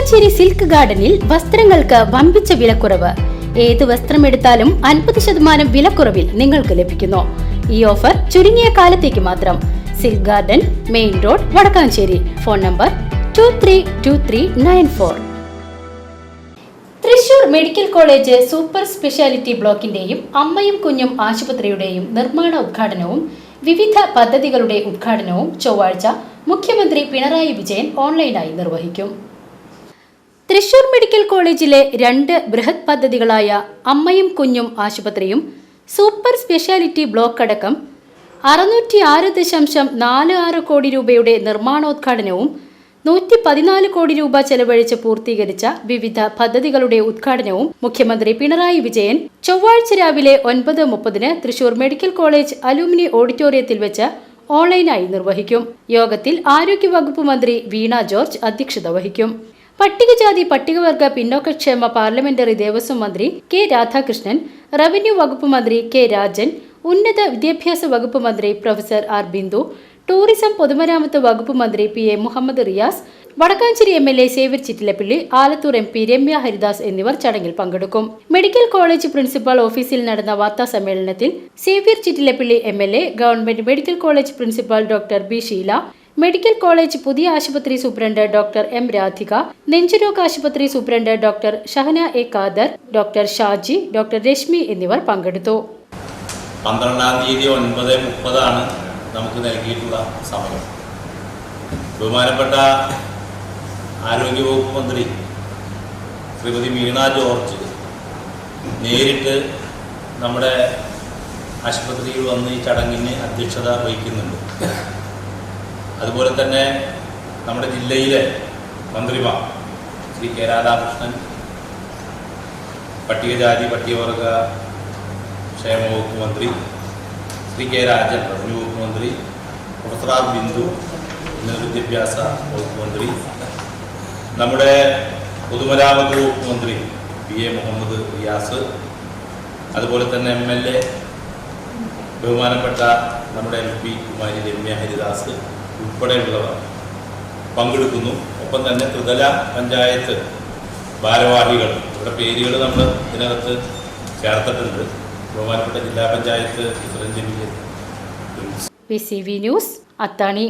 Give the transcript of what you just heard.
Vadakkanchery silk ഗാർഡനിൽ വസ്ത്രങ്ങൾക്ക് വമ്പിച്ച വിലക്കുറവ്. ഏത് വസ്ത്രം എടുത്താലും അൻപത് ശതമാനം വിലക്കുറവിൽ നിങ്ങൾക്ക് ലഭിക്കുന്നു. ഈ ഓഫർ ചുരുങ്ങിയ കാലത്തേക്ക് മാത്രം. Silk garden main road Vadakkanchery. Phone number two three two three nine four Thrissur medical college super speciality ബ്ലോക്കിന്റെയും അമ്മയും കുഞ്ഞും ആശുപത്രിയുടെയും നിർമ്മാണ ഉദ്ഘാടനവും വിവിധ പദ്ധതികളുടെ ഉദ്ഘാടനവും ചൊവ്വാഴ്ച മുഖ്യമന്ത്രി പിണറായി വിജയൻ ഓൺലൈനായി നിർവഹിക്കും. തൃശൂർ മെഡിക്കൽ കോളേജിലെ രണ്ട് ബൃഹത് പദ്ധതികളായ അമ്മയും കുഞ്ഞും ആശുപത്രിയും സൂപ്പർ സ്പെഷ്യാലിറ്റി ബ്ലോക്ക് അടക്കം അറുന്നൂറ്റി ആറ് ദശാംശം നാല് ആറ് കോടി രൂപയുടെ നിർമ്മാണോദ്ഘാടനവും നൂറ്റി പതിനാല് കോടി രൂപ ചെലവഴിച്ച് പൂർത്തീകരിച്ച വിവിധ പദ്ധതികളുടെ ഉദ്ഘാടനവും മുഖ്യമന്ത്രി പിണറായി വിജയൻ ചൊവ്വാഴ്ച രാവിലെ ഒൻപത് മുപ്പതിന് തൃശൂർ മെഡിക്കൽ കോളേജ് അലൂമിനി ഓഡിറ്റോറിയത്തിൽ വെച്ച് ഓൺലൈനായി നിർവഹിക്കും. യോഗത്തിൽ ആരോഗ്യവകുപ്പ് മന്ത്രി വീണ ജോർജ് അധ്യക്ഷത വഹിക്കും. പട്ടികജാതി പട്ടികവർഗ പിന്നോക്കക്ഷേമ പാർലമെന്ററി ദേവസ്വം മന്ത്രി കെ രാധാകൃഷ്ണൻ റവന്യൂ വകുപ്പ് മന്ത്രി കെ രാജൻ ഉന്നത വിദ്യാഭ്യാസ വകുപ്പ് മന്ത്രി പ്രൊഫസർ ആർ ബിന്ദു ടൂറിസം പൊതുമരാമത്ത് വകുപ്പ് മന്ത്രി P A Muhammad Riyas Vadakkanchery M L A Xavier Chittilappilly Alathur M P Ramya Haridas എന്നിവർ ചടങ്ങിൽ പങ്കെടുക്കും. മെഡിക്കൽ കോളേജ് പ്രിൻസിപ്പൽ ഓഫീസിൽ നടന്ന വാർത്താ സമ്മേളനത്തിൽ Xavier Chittilappilly M L A government medical college principal doctor B Sheela medical college പുതിയ ആശുപത്രി superintendent doctor M Radhika നെഞ്ചുരോഗ ആശുപത്രി superintendent doctor Shahana A Khader doctor Shaji doctor Reshmi എന്നിവർ പങ്കെടുത്തു. പന്ത്രണ്ടാം തീയതി ഒൻപത് മുപ്പതാണ് നമുക്ക് നൽകിയിട്ടുള്ള സമയം. ബഹുമാനപ്പെട്ട ആരോഗ്യവകുപ്പ് മന്ത്രി ശ്രീമതി വീണ ജോർജ് നേരിട്ട് നമ്മുടെ ആശുപത്രിയിൽ വന്ന് ഈ ചടങ്ങിന് അധ്യക്ഷത വഹിക്കുന്നുണ്ട്. അതുപോലെ തന്നെ നമ്മുടെ ജില്ലയിലെ മന്ത്രിമാർ ശ്രീ കെ രാധാകൃഷ്ണൻ പട്ടികജാതി പട്ടികവർഗ ക്ഷേമ വകുപ്പ് മന്ത്രി ശ്രീ കെ രാജൻ റവന്യൂ വകുപ്പ് മന്ത്രി പ്രൊഫസർ ആർ ബിന്ദു വിദ്യാഭ്യാസ വകുപ്പ് മന്ത്രി നമ്മുടെ പൊതുമരാമത്ത് വകുപ്പ് മന്ത്രി പി എ മുഹമ്മദ് റിയാസ് അതുപോലെ തന്നെ എം എൽ എ ബഹുമാനപ്പെട്ട നമ്മുടെ എം പി കുമാരി രമ്യ ഹരിദാസ് ഉൾപ്പെടെയുള്ളവർ പങ്കെടുക്കുന്നു. ഒപ്പം തന്നെ ത്രിതല പഞ്ചായത്ത് ഭാരവാഹികൾ ഇവിടെ പേരുകൾ നമ്മൾ ഇതിനകത്ത് ചേർത്തിട്ടുണ്ട്. ബഹുമാനപ്പെട്ട ജില്ലാ panchayat president P C V news Athani